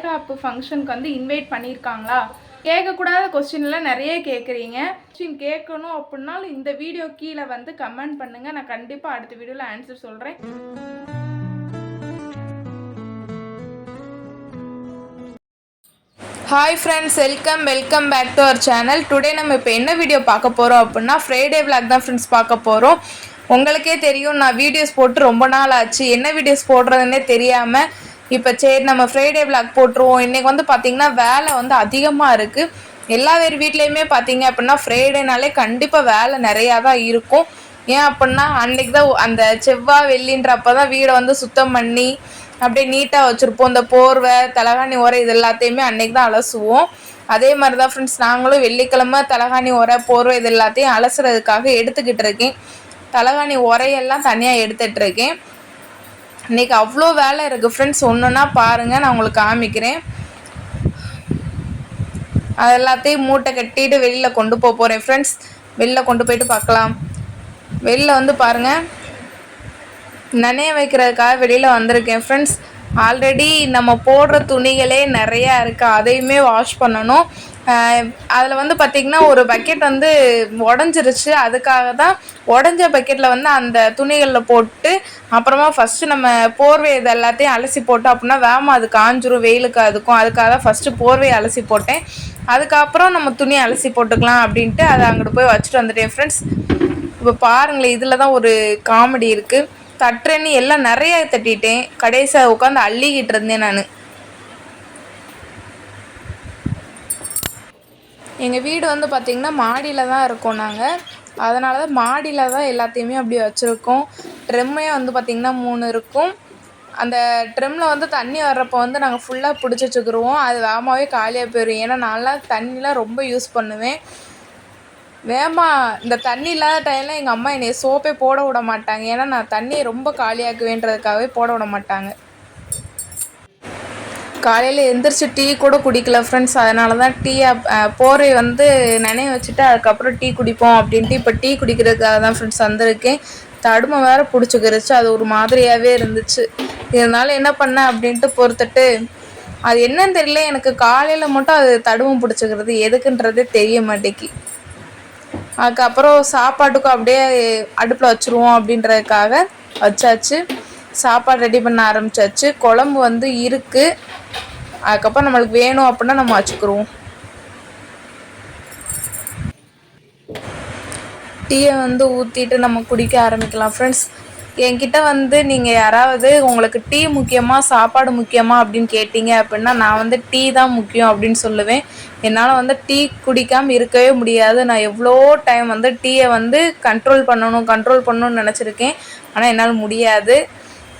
வளைகாப்பு ஃபங்க்ஷனுக்கு வந்து இன்வைட் பண்ணியிருக்காங்களா கேட்கக்கூடாத கொஸ்டின்லாம் நிறைய கேட்குறீங்க கொஸ்டின் கேட்கணும் அப்படின்னாலும் இந்த வீடியோ கீழே வந்து கமெண்ட் பண்ணுங்கள் நான் கண்டிப்பாக அடுத்த வீடியோவில் ஆன்சர் சொல்கிறேன் hi friends welcome welcome back to our channel today நம்ம இப்போ என்ன வீடியோ பார்க்க போகிறோம் அப்படின்னா ஃப்ரைடே விளாக் தான் ஃப்ரெண்ட்ஸ் பார்க்க போகிறோம் உங்களுக்கே தெரியும் நான் வீடியோஸ் போட்டு ரொம்ப நாள் ஆச்சு. என்ன வீடியோஸ் போடுறதுன்னே தெரியாமல் இப்போ சரி நம்ம ஃப்ரைடே விளாக் போட்டுருவோம். இன்றைக்கி வந்து பார்த்திங்கன்னா வேலை வந்து அதிகமாக இருக்குது எல்லா வேறு வீட்லேயுமே பார்த்தீங்க அப்படின்னா ஃப்ரைடேனாலே கண்டிப்பாக வேலை நிறையா தான் இருக்கும். ஏன் அப்படின்னா அன்னைக்கு தான் அந்த செவ்வாய் வெள்ளின்றப்ப தான் வீடை வந்து சுத்தம் பண்ணி அப்படியே நீட்டாக வச்சுருப்போம். இந்த போர்வை தலகாணி உரை இது எல்லாத்தையுமே அன்னைக்கு தான் அலசுவோம். அதே மாதிரி தான் ஃப்ரெண்ட்ஸ் நாங்களும் வெள்ளிக்கிழமை தலகாணி உரை போர்வை இது எல்லாத்தையும் அலசுறதுக்காக எடுத்துக்கிட்டு இருக்கேன். தலகாணி உரையெல்லாம் தனியாக எடுத்துகிட்டு இன்றைக்கி இன்னைக்கு அவ்வளோ வேலை இருக்குது ஃப்ரெண்ட்ஸ் ஒன்றுன்னா பாருங்கள் நான் உங்களுக்கு காமிக்கிறேன். அது எல்லாத்தையும் மூட்டை கட்டிட்டு வெளியில் கொண்டு போக போகிறேன் ஃப்ரெண்ட்ஸ் வெளில கொண்டு போயிட்டு பார்க்கலாம். வெளில வந்து பாருங்கள் நனைய வைக்கிறதுக்காக வெளியில் வந்திருக்கேன். ஃப்ரெண்ட்ஸ் ஆல்ரெடி நம்ம போடுற துணிகளே நிறையா இருக்குது அதையுமே வாஷ் பண்ணணும். அதில் வந்து பார்த்திங்கன்னா ஒரு பக்கெட் வந்து உடஞ்சிருச்சு. அதுக்காக தான் உடஞ்ச பக்கெட்டில் வந்து அந்த துணிகளில் போட்டு அப்புறமா ஃபஸ்ட்டு நம்ம போர்வை இது எல்லாத்தையும் அலசி போட்டோம் அப்படின்னா வேமா அது காஞ்சிரும் வெயிலுக்கு அதுக்கும் அதுக்காக தான் ஃபஸ்ட்டு போர்வையை அலசி போட்டேன். அதுக்கப்புறம் நம்ம துணி அலசி போட்டுக்கலாம் அப்படின்ட்டு அதை அங்கிட்டு போய் வச்சுட்டு வந்துட்டேன். ஃப்ரெண்ட்ஸ் இப்போ பாருங்களேன் இதில் தான் ஒரு காமெடி இருக்குது தட்டுறேன்னு எல்லாம் நிறைய தட்டிட்டேன். கடைசியாக உட்காந்து அள்ளிக்கிட்டு இருந்தேன் நான். எங்கள் வீடு வந்து பார்த்திங்கன்னா மாடியில் தான் இருக்கோம் நாங்கள் அதனால தான் மாடியில் தான் எல்லாத்தையுமே அப்படி வச்சுருக்கோம். ட்ரெம்மே வந்து பார்த்திங்கன்னா மூணு இருக்கும். அந்த ட்ரெம்மில் வந்து தண்ணி வர்றப்போ வந்து நாங்கள் ஃபுல்லாக பிடிச்சி வச்சுக்கிருவோம். அது வேகமாகவே காலியாக போயிடும் ஏன்னா நான்லாம் தண்ணிலாம் ரொம்ப யூஸ் பண்ணுவேன். வேகமாக இந்த தண்ணி இல்லாத டைமில் எங்கள் அம்மா என்னை சோப்பே போட விட மாட்டாங்க. ஏன்னா நான் தண்ணியை ரொம்ப காலியாக்குவேன்றதுக்காகவே போட விட மாட்டாங்க. காலையில் எந்திரிச்சு டீ கூட குடிக்கல ஃப்ரெண்ட்ஸ் அதனால தான் டீயை போரை வந்து நினைவு வச்சுட்டு அதுக்கப்புறம் டீ குடிப்போம் அப்படின்ட்டு இப்போ டீ குடிக்கிறதுக்காக தான் ஃப்ரெண்ட்ஸ் வந்திருக்கேன். தடுமை வேறு பிடிச்சிக்கிருச்சு. அது ஒரு மாதிரியாகவே இருந்துச்சு. இருந்தாலும் என்ன பண்ணேன் அப்படின்ட்டு பொறுத்துட்டு அது என்னன்னு தெரியல. எனக்கு காலையில் மட்டும் அது தடுமை பிடிச்சிக்கிறது எதுக்குன்றதே தெரிய மாட்டேங்கி அதுக்கப்புறம் சாப்பாட்டுக்கும் அப்படியே அடுப்பில் வச்சுருவோம் அப்படின்றதுக்காக வச்சாச்சு. சாப்பாடு ரெடி பண்ண ஆரம்பிச்சாச்சு. குழம்பு வந்து இருக்குது அதுக்கப்புறம் நம்மளுக்கு வேணும் அப்படின்னா நம்ம வச்சுக்கிறோம் டீயை வந்து ஊற்றிட்டு நம்ம குடிக்க ஆரம்பிக்கலாம். ஃப்ரெண்ட்ஸ் என்கிட்ட வந்து நீங்கள் யாராவது உங்களுக்கு டீ முக்கியமாக சாப்பாடு முக்கியமாக அப்படின்னு கேட்டிங்க அப்படின்னா நான் வந்து டீ தான் முக்கியம் அப்படின்னு சொல்லுவேன். என்னால் வந்து டீ குடிக்காமல் இருக்கவே முடியாது. நான் எவ்வளோ டைம் வந்து டீயை வந்து கண்ட்ரோல் பண்ணணும் கண்ட்ரோல் பண்ணணும்னு நினச்சிருக்கேன். ஆனால் என்னால் முடியாது.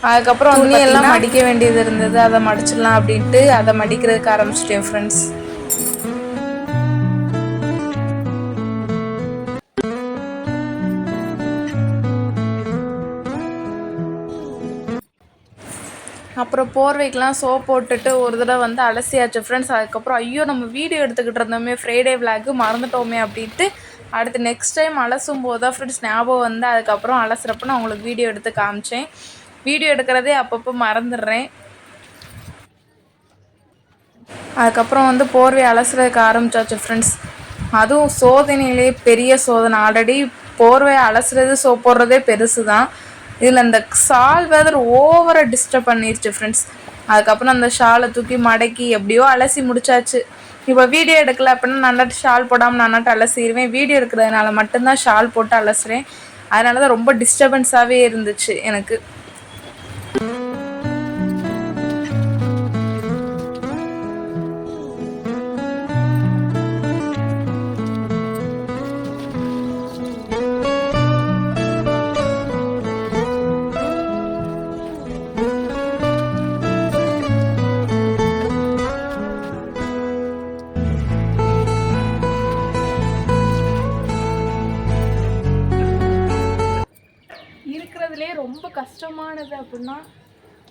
அதுக்கப்புறம் துணியெல்லாம் மடிக்க வேண்டியது இருந்தது. அதை மடிச்சிடலாம் அப்படின்ட்டு அதை மடிக்கிறதுக்கு ஆரம்பிச்சிட்டேன் ஃப்ரெண்ட்ஸ் அப்புறம் போர்வைக்கெலாம் சோப் போட்டுட்டு ஒரு தடவை வந்து அலசியாச்சு ஃப்ரெண்ட்ஸ் அதுக்கப்புறம் ஐயோ நம்ம வீடியோ எடுத்துக்கிட்டு இருந்தோமே ஃப்ரைடே விளாக்கு மறந்துட்டோமே அப்படின்ட்டு அடுத்து நெக்ஸ்ட் டைம் அலசும் போது தான் ஃப்ரெண்ட்ஸ் ஞாபகம் வந்து அதுக்கப்புறம் அலசுறப்ப நான் உங்களுக்கு வீடியோ எடுத்து காமிச்சேன். வீடியோ எடுக்கிறதே அப்பப்போ மறந்துடுறேன். அதுக்கப்புறம் வந்து போர்வை அலசுறதுக்கு ஆரம்பிச்சாச்சு ஃப்ரெண்ட்ஸ் அதுவும் சோதனையிலே பெரிய சோதனை. ஆல்ரெடி போர்வை அலசுறது சோப் போடுறதே பெருசு தான் இதில் அந்த சால் வெதர் ஓவராக டிஸ்டர்ப் பண்ணிருச்சு ஃப்ரெண்ட்ஸ் அதுக்கப்புறம் அந்த ஷாலை தூக்கி மடக்கி எப்படியோ அலசி முடிச்சாச்சு. இப்போ வீடியோ எடுக்கல அப்படின்னா நல்லாட்டு ஷால் போடாமல் நல்லாட்டு அலசிடுவேன் வீடியோ எடுக்கிறதுனால மட்டும்தான் ஷால் போட்டு அலசுறேன். அதனால தான் ரொம்ப டிஸ்டர்பன்ஸாகவே இருந்துச்சு எனக்கு.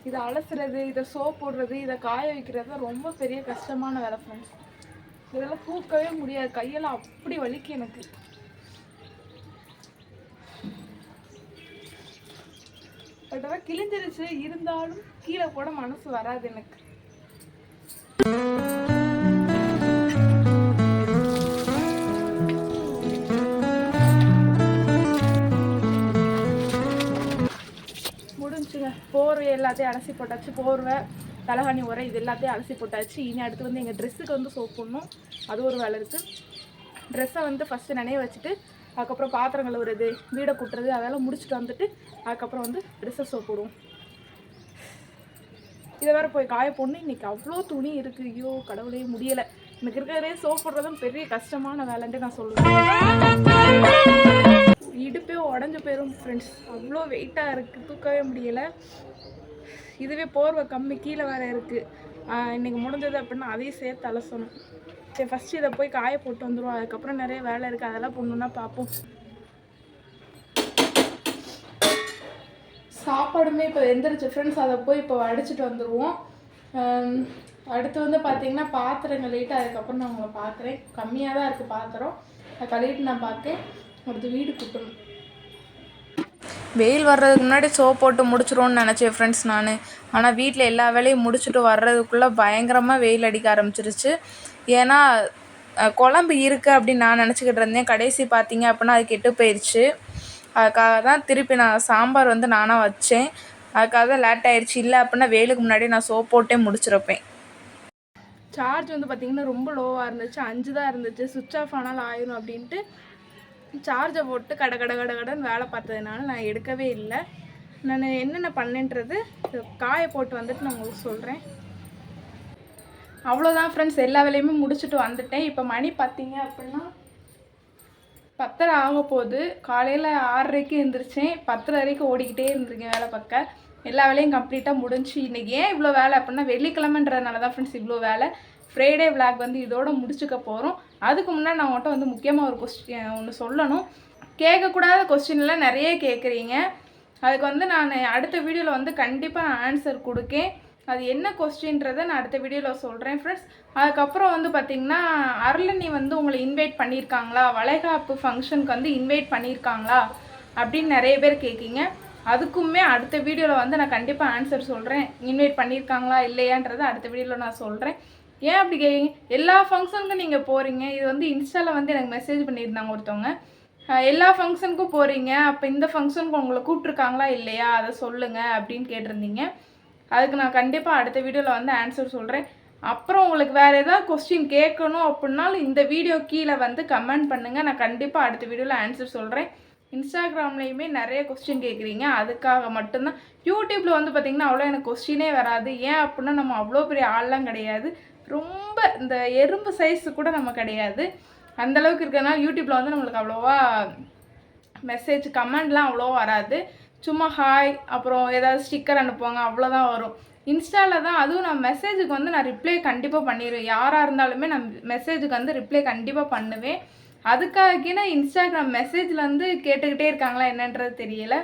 இதை அலசுறது இதை சோப் போடுறது இதை காய வைக்கிறது தான் ரொம்ப பெரிய கஷ்டமான வேலை ஃப்ரெண்ட்ஸ் இதெல்லாம் தூக்கவே முடியாது. கையெல்லாம் அப்படி வலிக்கு எனக்கு. பட் அதான் கிழிஞ்சிருச்சு. இருந்தாலும் கீழே போட மனசு வராது எனக்கு. எல்லாத்தையும் அலசி போட்டாச்சு. போர்வை தலகாணி உரை இது எல்லாத்தையும் அலசி போட்டாச்சு. இனி அடுத்து வந்து எங்கள் ட்ரெஸ்ஸுக்கு வந்து சோப் போடணும். அது ஒரு வேலை இருக்குது ட்ரெஸ்ஸை வந்து ஃபஸ்ட்டு நினைய வச்சுட்டு அதுக்கப்புறம் பாத்திரம் கழுவுறது வீடை கூட்டுறது அதெல்லாம் முடிச்சுட்டு வந்துட்டு அதுக்கப்புறம் வந்து ட்ரெஸ்ஸை சோப் போடுவோம். இதை வேறு போய் காய போடணும். இன்னைக்கு அவ்வளோ துணி இருக்குது ஐயோ கடவுளே முடியலை. எனக்கு இருக்கிறதே சோப் போடுறதும் பெரிய கஷ்டமான வேலைன்ட்டு நான் சொல்லுவேன். இடுப்பே உடஞ்சு போயிடும் ஃப்ரெண்ட்ஸ் அவ்வளோ வெயிட்டாக இருக்குது தூக்கவே முடியலை. இதுவே போர்வை கம்மி கீழே வேறு இருக்குது இன்றைக்கி முடிஞ்சது அப்படின்னா அதையும் சேர்த்து அலசணும். சரி ஃபஸ்ட்டு இதை போய் காய போட்டு வந்துடும் அதுக்கப்புறம் நிறைய வேலை இருக்குது அதெல்லாம் பண்ணணுன்னா பார்ப்போம். சாப்பாடுமே இப்போ வெந்துருச்சு ஃப்ரெண்ட்ஸ் அதை போய் இப்போ அடிச்சுட்டு வந்துடுவோம் அடுத்து வந்து பார்த்தீங்கன்னா பாத்திரம் கழுவிட்டு அதுக்கப்புறம் நான் உங்களை பார்க்குறேன். கம்மியாக தான் இருக்குது பாத்திரம். அதை கழுவிட்டு நான் பார்க்கேன். அடுத்து வீடு கூட்டணும். வெயில் வர்றதுக்கு முன்னாடி சோப் போட்டு முடிச்சிருவோன்னு நினச்சேன் ஃப்ரெண்ட்ஸ் நான். ஆனால் வீட்டில் எல்லா வேலையும் முடிச்சுட்டு வர்றதுக்குள்ளே பயங்கரமாக வெயில் அடிக்க ஆரம்பிச்சிருச்சு. ஏன்னா குழம்பு இருக்குது அப்படின்னு நான் நினச்சிக்கிட்டு இருந்தேன். கடைசி பார்த்தீங்க அப்படின்னா அது கெட்டு போயிடுச்சு அதுக்காக தான் திருப்பி நான் சாம்பார் வந்து நானாக வச்சேன். அதுக்காக தான் லேட் ஆயிடுச்சு இல்லை அப்படின்னா வெயிலுக்கு முன்னாடி நான் சோப் போட்டே முடிச்சிருப்பேன். சார்ஜ் வந்து பார்த்திங்கன்னா ரொம்ப லோவாக இருந்துச்சு. அஞ்சு தான் இருந்துச்சு. சுவிட்ச் ஆஃப் ஆனாலும் ஆயிரும் அப்படின்ட்டு சார்ஜை போட்டு கட கட கட கடன் வேலை பார்த்ததுனால நான் எடுக்கவே இல்லை. நான் என்னென்ன பண்ணேன்றது காய போட்டு வந்துட்டு நான் உங்களுக்கு சொல்கிறேன் அவ்வளோதான் ஃப்ரெண்ட்ஸ் எல்லா வேலையுமே முடிச்சுட்டு வந்துட்டேன். இப்போ மணி பார்த்தீங்க அப்படின்னா பத்தரை ஆக போகுது. காலையில் ஆறரைக்கு எழுந்திரிச்சேன் பத்தரை வரைக்கும் ஓடிக்கிட்டே இருந்திருக்கேன் வேலை பார்க்க. எல்லா வேலையும் கம்ப்ளீட்டாக முடிஞ்சு. இன்றைக்கி ஏன் இவ்வளோ வேலை அப்படின்னா வெள்ளிக்கிழமைன்றதுனால தான் ஃப்ரெண்ட்ஸ் இவ்வளோ வேலை. ஃப்ரைடே விளாக் வந்து இதோட முடிச்சுக்க போகிறோம் அதுக்கு முன்னாடி நான் உங்கள்கிட்ட வந்து முக்கியமாக ஒரு கொஸ்டின் ஒன்று சொல்லணும். கேட்கக்கூடாத கொஸ்டின்லாம் நிறைய கேட்குறீங்க. அதுக்கு வந்து நான் அடுத்த வீடியோவில் வந்து கண்டிப்பாக நான் ஆன்சர் கொடுக்கேன். அது என்ன கொஸ்டின்றதை நான் அடுத்த வீடியோவில் சொல்கிறேன் ஃப்ரெண்ட்ஸ் அதுக்கப்புறம் வந்து பார்த்திங்கன்னா அருளனி வந்து உங்களை இன்வைட் பண்ணியிருக்காங்களா? வளைகாப்பு ஃபங்க்ஷனுக்கு வந்து இன்வைட் பண்ணியிருக்காங்களா? அப்படின்னு நிறைய பேர் கேட்கிங்க. அதுக்குமே அடுத்த வீடியோவில் வந்து நான் கண்டிப்பாக ஆன்சர் சொல்கிறேன் இன்வைட் பண்ணியிருக்காங்களா இல்லையான்றதை அடுத்த வீடியோவில் நான் சொல்கிறேன் ஏன் அப்படி கேட்குறீங்க எல்லா ஃபங்க்ஷனுக்கும் நீங்கள் போகிறீங்க இது வந்து இன்ஸ்டாவில் வந்து எனக்கு மெசேஜ் பண்ணியிருந்தாங்க ஒருத்தவங்க. எல்லா ஃபங்க்ஷனுக்கும் போகிறீங்க அப்போ இந்த ஃபங்க்ஷனுக்கு உங்களை கூப்பிட்ருக்காங்களா இல்லையா? அதை சொல்லுங்கள் அப்படின்னு கேட்டிருந்தீங்க. அதுக்கு நான் கண்டிப்பாக அடுத்த வீடியோவில் வந்து ஆன்சர் சொல்கிறேன் அப்புறம் உங்களுக்கு வேறு ஏதாவது கொஸ்டின் கேட்கணும் அப்படின்னாலும் இந்த வீடியோ கீழே வந்து கமெண்ட் பண்ணுங்கள் நான் கண்டிப்பாக அடுத்த வீடியோவில் ஆன்சர் சொல்கிறேன் இன்ஸ்டாகிராம்லேயுமே நிறைய கொஸ்டின் கேட்குறீங்க அதுக்காக மட்டும்தான். யூடியூப்பில் வந்து பார்த்திங்கன்னா அவ்வளோ எனக்கு கொஸ்டினே வராது. ஏன் அப்படின்னா நம்ம அவ்வளோ பெரிய ஆள்லாம் கிடையாது. ரொம்ப இந்த எறும்பு சைஸு கூட நம்ம கிடையாது. அந்த அளவுக்கு யூடியூப்பில் வந்து நம்மளுக்கு அவ்வளோவா மெசேஜ் கமெண்ட்லாம் அவ்வளோ வராது. சும்மா ஹாய் அப்புறம் ஏதாவது ஸ்டிக்கர் அனுப்புவாங்க. அவ்வளோதான் வரும். இன்ஸ்டாவில் தான் அதுவும் நான் மெசேஜுக்கு வந்து நான் ரிப்ளை கண்டிப்பாக பண்ணிடுவேன் யாராக இருந்தாலுமே நான் மெசேஜுக்கு வந்து ரிப்ளை கண்டிப்பாக பண்ணுவேன். அதுக்காகனா இன்ஸ்டாகிராம் மெசேஜில் வந்து கேட்டுக்கிட்டே இருக்காங்களா என்னன்றது தெரியல.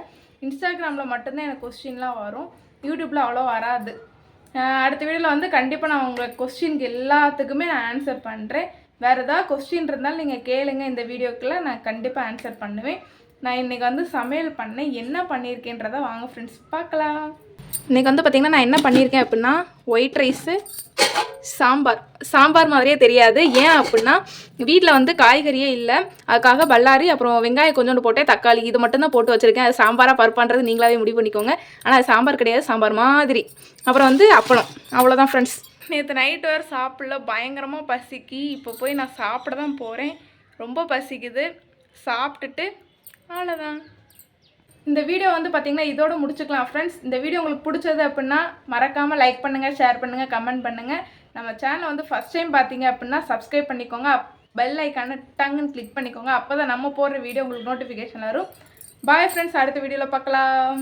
இன்ஸ்டாகிராமில் மட்டும்தான் எனக்கு கொஸ்டின்லாம் வரும். யூடியூப்பில் அவ்வளோ வராது. அடுத்த வீடியோவில் வந்து கண்டிப்பாக நான் உங்களுக்கு கொஸ்டினுக்கு எல்லாத்துக்குமே நான் ஆன்சர் பண்ணுறேன் வேறு ஏதாவது கொஸ்டின் இருந்தாலும் நீங்கள் கேளுங்க. இந்த வீடியோக்குள்ள நான் கண்டிப்பாக ஆன்சர் பண்ணுவேன். நான் இன்றைக்கி வந்து சமையல் பண்ணேன். என்ன பண்ணியிருக்கேன்றதை வாங்க ஃப்ரெண்ட்ஸ் பார்க்கலாம். இன்றைக்கி வந்து பார்த்திங்கன்னா நான் என்ன பண்ணியிருக்கேன் அப்படின்னா ஒயிட் ரைஸு சாம்பார். சாம்பார் மாதிரியே தெரியாது. ஏன் அப்படின்னா வீட்டில் வந்து காய்கறியே இல்லை. அதுக்காக பல்லாரி அப்புறம் வெங்காயம் கொஞ்சோண்டு போட்டேன் தக்காளி இது மட்டும் தான் போட்டு வச்சுருக்கேன். அது சாம்பாராக பருப்பான்றது நீங்களாவே முடிவு பண்ணிக்கோங்க. ஆனால் அது சாம்பார் கிடையாது. சாம்பார் மாதிரி. அப்புறம் வந்து அப்பளம். அவ்வளோதான் ஃப்ரெண்ட்ஸ் நேற்று நைட்டு வேறு சாப்பிடல. பயங்கரமாக பசிக்கு. இப்போ போய் நான் சாப்பிட தான் போகிறேன் ரொம்ப பசிக்குது. சாப்பிட்டுட்டு அவ்வளோதான் இந்த வீடியோ வந்து பார்த்தீங்கன்னா இதோட முடிச்சுக்கலாம் ஃப்ரெண்ட்ஸ் இந்த வீடியோ உங்களுக்கு பிடிச்சது அப்படின்னா மறக்காமல் லைக் பண்ணுங்கள் ஷேர் பண்ணுங்கள் கமெண்ட் பண்ணுங்கள் நம்ம சேனலை வந்து ஃபஸ்ட் டைம் பார்த்தீங்க அப்படின்னா சப்ஸ்கிரைப் பண்ணிக்கோங்க. பெல் ஐக்கான டங்குன்னு கிளிக் பண்ணிக்கோங்க. அப்போ தான் நம்ம போடுற வீடியோ உங்களுக்கு நோட்டிஃபிகேஷன் வரும். பாய் ஃப்ரெண்ட்ஸ் அடுத்த வீடியோவில் பார்க்கலாம்